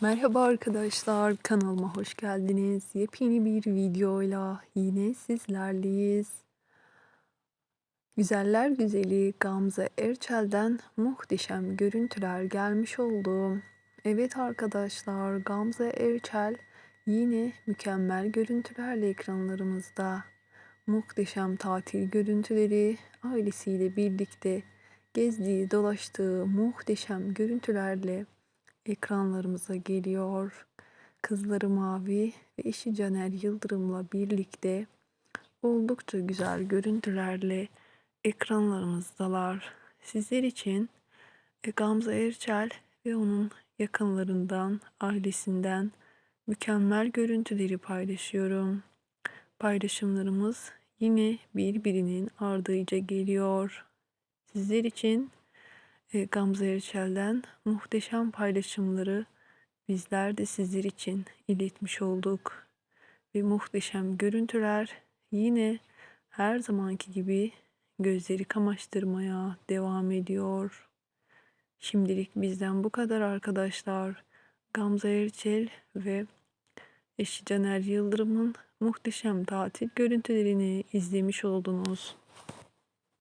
Merhaba arkadaşlar, kanalıma hoş geldiniz. Yepyeni bir videoyla yine sizlerleyiz. Güzeller güzeli Gamze Erçel'den muhteşem görüntüler gelmiş oldu. Evet arkadaşlar, Gamze Erçel yine mükemmel görüntülerle ekranlarımızda. Muhteşem tatil görüntüleri, ailesiyle birlikte gezdiği, dolaştığı muhteşem görüntülerle ekranlarımıza geliyor. Kızları Mavi ve eşi Caner Yıldırım'la birlikte oldukça güzel görüntülerle ekranlarımızdalar. Sizler için e, Gamze Erçel ve onun yakınlarından, ailesinden mükemmel görüntüleri paylaşıyorum. Paylaşımlarımız yine birbirinin ardıyla geliyor. Sizler için Gamze Erçel'den muhteşem paylaşımları bizler de sizler için iletmiş olduk. Ve muhteşem görüntüler yine her zamanki gibi gözleri kamaştırmaya devam ediyor. Şimdilik bizden bu kadar arkadaşlar. Gamze Erçel ve eşi Caner Yıldırım'ın muhteşem tatil görüntülerini izlemiş oldunuz.